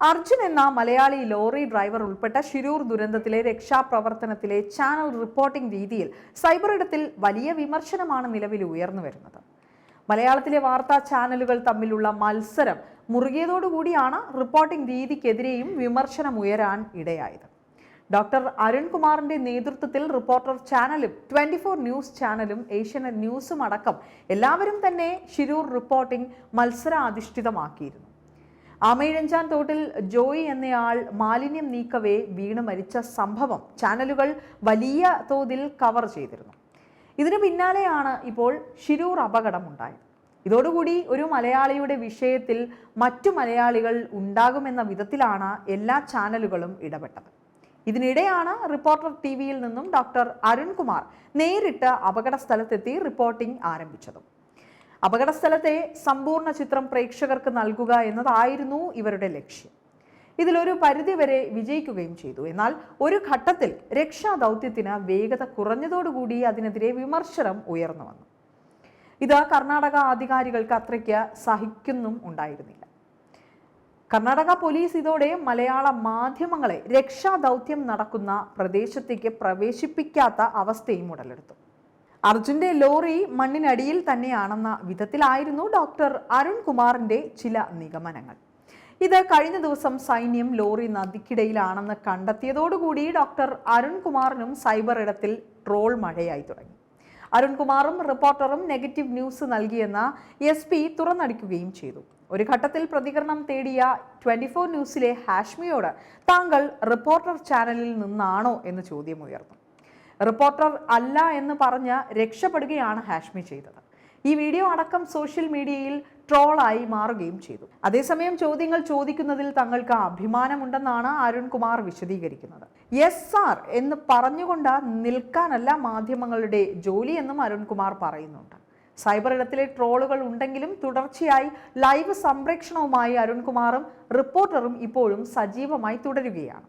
അർജുൻ എന്ന Malayali lorry driver ഉൾപ്പെട്ട ശിരൂർ ദുരന്തത്തിലെ രക്ഷാപ്രവർത്തനത്തിലെ ചാനൽ റിപ്പോർട്ടിംഗ് രീതിയിൽ സൈബർ ഇടത്തിൽ വലിയ വിമർശനമാണ് നിലവിൽ ഉയർന്നു വരുന്നത്. മലയാളത്തിലെ വാർത്താ ചാനലുകൾ തമ്മിലുള്ള മത്സരം മുറുകിയതോടുകൂടിയാണ് റിപ്പോർട്ടിംഗ് രീതിക്കെതിരെയും വിമർശനം ഉയരാൻ ഇടയായത്. ഡോക്ടർ അരുൺകുമാറിന്റെ നേതൃത്വത്തിൽ റിപ്പോർട്ടർ ചാനലും ട്വന്റി ഫോർ ന്യൂസ് ചാനലും ഏഷ്യനെറ്റ് ന്യൂസും അടക്കം എല്ലാവരും തന്നെ ശിരൂർ റിപ്പോർട്ടിംഗ് മത്സരാധിഷ്ഠിതമാക്കിയിരുന്നു. ആമയിഴഞ്ചാൻ തോട്ടിൽ ജോയി എന്നയാൾ മാലിന്യം നീക്കവേ വീണ് മരിച്ച സംഭവം ചാനലുകൾ വലിയ തോതിൽ കവർ ചെയ്തിരുന്നു. ഇതിനു പിന്നാലെയാണ് ഇപ്പോൾ ഷിരൂർ അപകടമുണ്ടായത്. ഇതോടുകൂടി ഒരു മലയാളിയുടെ വിഷയത്തിൽ മറ്റു മലയാളികൾ ഉണ്ടാകുമെന്ന വിധത്തിലാണ് എല്ലാ ചാനലുകളും ഇടപെട്ടത്. ഇതിനിടെയാണ് റിപ്പോർട്ടർ ടി വിയിൽ നിന്നും ഡോക്ടർ അരുൺകുമാർ നേരിട്ട് അപകട സ്ഥലത്തെത്തി റിപ്പോർട്ടിംഗ് ആരംഭിച്ചതും. അപകട സ്ഥലത്തെ സമ്പൂർണ ചിത്രം പ്രേക്ഷകർക്ക് നൽകുക എന്നതായിരുന്നു ഇവരുടെ ലക്ഷ്യം. ഇതിലൊരു പരിധിവരെ വിജയിക്കുകയും ചെയ്തു. എന്നാൽ ഒരു ഘട്ടത്തിൽ രക്ഷാദൗത്യത്തിന് വേഗത കുറഞ്ഞതോടുകൂടി അതിനെതിരെ വിമർശനം ഉയർന്നു വന്നു. ഇത് കർണാടക അധികാരികൾക്ക് അത്രയ്ക്ക് സഹിക്കുന്നും ഉണ്ടായിരുന്നില്ല. കർണാടക പോലീസ് ഇതോടെ മലയാള മാധ്യമങ്ങളെ രക്ഷാദൗത്യം നടക്കുന്ന പ്രദേശത്തേക്ക് പ്രവേശിപ്പിക്കാത്ത അവസ്ഥയും ഉടലെടുത്തു. അർജുന്റെ ലോറി മണ്ണിനടിയിൽ തന്നെയാണെന്ന വിധത്തിലായിരുന്നു ഡോക്ടർ അരുൺകുമാറിന്റെ ചില നിഗമനങ്ങൾ. ഇത് കഴിഞ്ഞ ദിവസം സൈന്യം ലോറി നദിക്കിടയിലാണെന്ന് കണ്ടെത്തിയതോടുകൂടി ഡോക്ടർ അരുൺകുമാറിനും സൈബർ ഇടത്തിൽ ട്രോൾ മഴയായി തുടങ്ങി. അരുൺകുമാറും റിപ്പോർട്ടറും നെഗറ്റീവ് ന്യൂസ് നൽകിയെന്ന എസ് പി തുറന്നടിക്കുകയും ചെയ്തു. ഒരു ഘട്ടത്തിൽ പ്രതികരണം തേടിയ ട്വന്റി ഫോർ ന്യൂസിലെ ഹാഷ്മിയോട് താങ്കൾ റിപ്പോർട്ടർ ചാനലിൽ നിന്നാണോ എന്ന് ചോദ്യം ഉയർന്നു. റിപ്പോർട്ടർ അല്ല എന്ന് പറഞ്ഞ് രക്ഷപ്പെടുകയാണ് ഹാഷ്മി ചെയ്തത്. ഈ വീഡിയോ അടക്കം സോഷ്യൽ മീഡിയയിൽ ട്രോളായി മാറുകയും ചെയ്തു. അതേസമയം ചോദ്യങ്ങൾ ചോദിക്കുന്നതിൽ തങ്ങൾക്ക് അഭിമാനമുണ്ടെന്നാണ് അരുൺകുമാർ വിശദീകരിക്കുന്നത്. എസ് സാർ എന്ന് പറഞ്ഞുകൊണ്ട് നിൽക്കാനല്ല മാധ്യമങ്ങളുടെ ജോലി എന്നും അരുൺകുമാർ പറയുന്നുണ്ട്. സൈബർ ഇടത്തിലെ ട്രോളുകൾ ഉണ്ടെങ്കിലും തുടർച്ചയായി ലൈവ് സംപ്രേക്ഷണവുമായി അരുൺകുമാറും റിപ്പോർട്ടറും ഇപ്പോഴും സജീവമായി തുടരുകയാണ്.